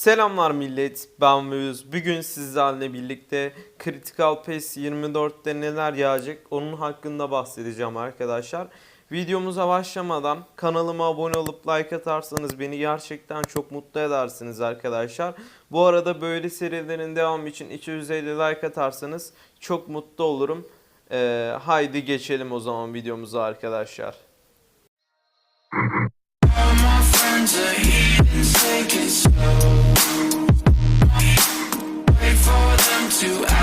Selamlar millet, ben Müyüz. Bugün sizlerle birlikte Critical Pass 24'te neler yağacak onun hakkında bahsedeceğim arkadaşlar. Videomuza başlamadan kanalıma abone olup like atarsanız beni gerçekten çok mutlu edersiniz arkadaşlar. Bu arada böyle serilerin devamı için 250 like atarsanız çok mutlu olurum. Ee, haydi geçelim o zaman videomuza arkadaşlar. to